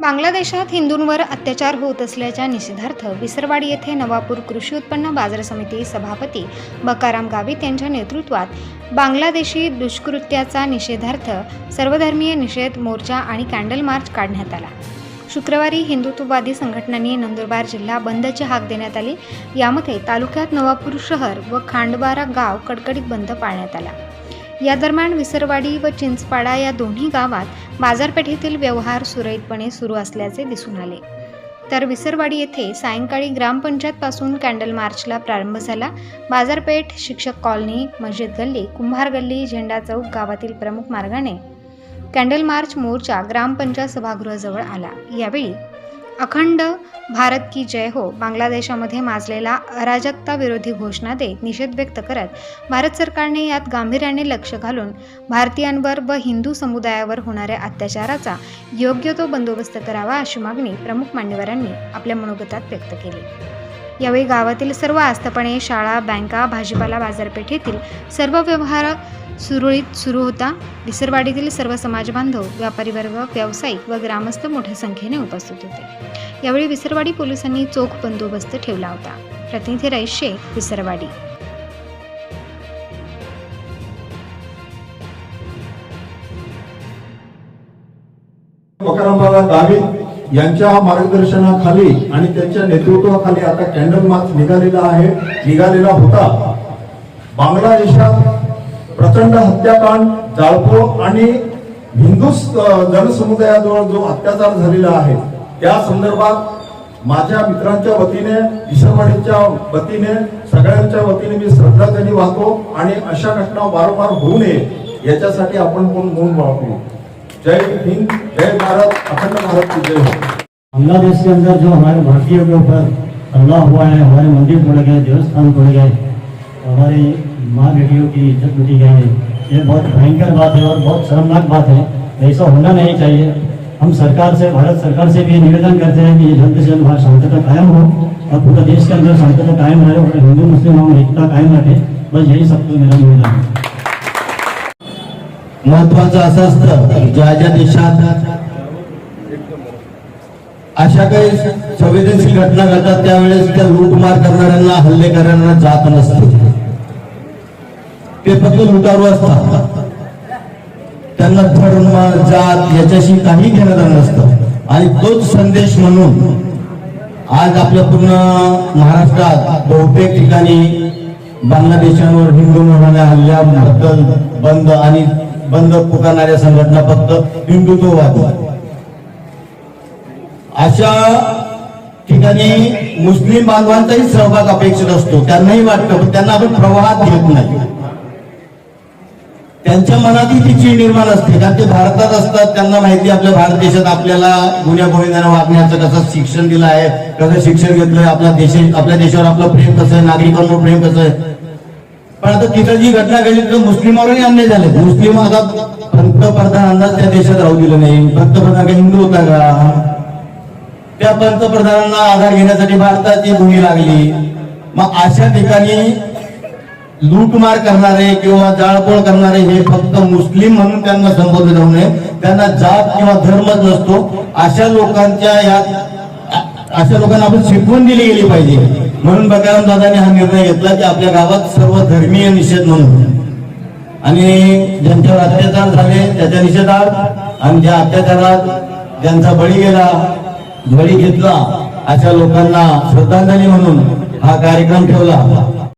बांगलादेशात हिंदूंवर अत्याचार होत असल्याच्या निषेधार्थ विसरवाडी येथे नवापूर कृषी उत्पन्न बाजार समिती सभापती बकाराम गावित यांच्या नेतृत्वात बांगलादेशी दुष्कृत्याचा निषेधार्थ सर्वधर्मीय निषेध मोर्चा आणि कॅन्डल मार्च काढण्यात आला. शुक्रवारी हिंदुत्ववादी संघटनांनी नंदुरबार जिल्हा बंदची हाक देण्यात आली. यामध्ये तालुक्यात नवापूर शहर व खांडबारा गाव कडकडीत बंद पाळण्यात आला. या दरम्यान विसरवाडी व चिंचपाडा या दोन्ही गावात बाजारपेठेतील व्यवहार सुरळीतपणे सुरू असल्याचे दिसून आले. तर विसरवाडी येथे सायंकाळी ग्रामपंचायतपासून कॅन्डल मार्चला प्रारंभ झाला. बाजारपेठ शिक्षक कॉलनी मस्जिद गल्ली कुंभार गल्ली झेंडा चौक गावातील प्रमुख मार्गाने कॅन्डल मार्च मोर्चा ग्रामपंचायत सभागृहाजवळ आला. यावेळी अखंड भारत की जय हो. बांगलादेशामध्ये माजलेला अराजकता विरोधी घोषणा देत निषेध व्यक्त करत भारत सरकारने यात गांभीर्याने लक्ष घालून भारतीयांवर व हिंदू समुदायावर होणाऱ्या अत्याचाराचा योग्य तो बंदोबस्त करावा अशी मागणी प्रमुख मान्यवरांनी आपल्या मनोगतात व्यक्त केली. यावेळी गावातील सर्व आस्थापने शाळा बँका भाजीपाला बाजारपेठेतील सर्व व्यवहार सुरळीत सुरू होता. विसरवाडीतील सर्व समाजबांधव व्यापारी वर्ग व्यावसायिक व ग्रामस्थ मोठ्या संख्येने उपस्थित होते. यावेळी विसरवाडी पोलिसांनी चोख बंदोबस्त ठेवला होता. प्रतिनिधी रईस शेख विसरवाडी. मकरंबाला गावित यांच्या मार्गदर्शनाखाली आणि त्यांच्या नेतृत्वाखाली आता कॅन्डल मार्च निघालेला आहे. निघालेला होता. बांगलादेशात प्रचंड हत्याकांड जाळपोळ आणि हिंदू जनसमुदायाजवळ जो अत्याचार झालेला आहे त्या संदर्भात माझ्या मित्रांच्या वतीने विसरवाडीच्या वतीने सगळ्यांच्या वतीने मी श्रद्धांजली वाहतो आणि अशा घटना वारंवार होऊ नये याच्यासाठी आपण कोण मौन वापरू जय हिंद जय भारत अखंड भारत की जय हो. बांग्लादेश के अंदर जो हमारे भारतीयों के ऊपर हमला हुआ है हमारे मंदिर तोड़े गए देवस्थान तोड़े गए हमारी माँ बेटियों की इज्जत लुटी गई है ये बहुत भयंकर बात है और बहुत शर्मनाक बात है। ऐसा होना नहीं चाहिए। हम सरकार से भारत सरकार से भी निवेदन करते हैं कि जल्द से जल्द वहाँ शांतता कायम हो और पूरे देश के अंदर शांतता कायम रहे और हिंदू मुस्लिम हम एकता कायम रखे। बस यही सबको मेरा निवेदन है। महत्वाचं असं असतं ज्या ज्या देशात अशा काही संवेदनशील घटना घडतात त्यावेळेस त्या लूटमार करणाऱ्यांना हल्ले करणाऱ्यांना जात नसते. ते फक्त लुटारू असतात. त्यांना धर्म जात याच्याशी काही घेणं नसतं. आणि तोच संदेश म्हणून आज आपल्या पूर्ण महाराष्ट्रात बहुतेक ठिकाणी बांगलादेशांवर हिंदू होणाऱ्या हल्ल्याबद्दल बंद आणि बंद पुकारणाऱ्या संघटना फक्त हिंदुत्ववादी अशा ठिकाणी मुस्लिम बांधवांचाही सहभाग अपेक्षित असतो. त्यांनाही वाटतं पण त्यांना आपण प्रवाहात घेत नाही. त्यांच्या मनातही ती चीड निर्माण असते. कारण ते भारतात असतात त्यांना माहिती आपल्या भारत देशात आपल्याला गुन्ह्या गोविंदाने वागण्याचं कसं शिक्षण दिलं आहे कसं शिक्षण घेतलंय आपल्या देश आपल्या देशावर आपलं प्रेम कसं आहे नागरिकांवर प्रेम कसं आहे. पण आता तिथं जी घटना घडली तर मुस्लिमावरही अन्याय झाले. मुस्लिम आता पंतप्रधानांना त्या देशात राहू दिलं नाही. पंतप्रधान काही हिंदू होता का? त्या पंतप्रधानांना आधार घेण्यासाठी भारताची भूमी लागली. मग अशा ठिकाणी लूटमार करणारे किंवा जाळपोळ करणारे हे फक्त मुस्लिम म्हणून त्यांना संबोधले जाऊ नये. त्यांना जात किंवा धर्मच नसतो. अशा लोकांच्या या अशा लोकांना आपण शिकवून दिली गेली पाहिजे. म्हणून बकाराम दादाने हा निर्णय घेतला की आपल्या गावात सर्व धर्मीय निषेध म्हणून आणि ज्यांच्यावर अत्याचार झाले त्याच्या निषेधात आणि ज्या अत्याचारात ज्यांचा बळी गेला बळी घेतला अशा लोकांना श्रद्धांजली म्हणून हा कार्यक्रम ठेवला.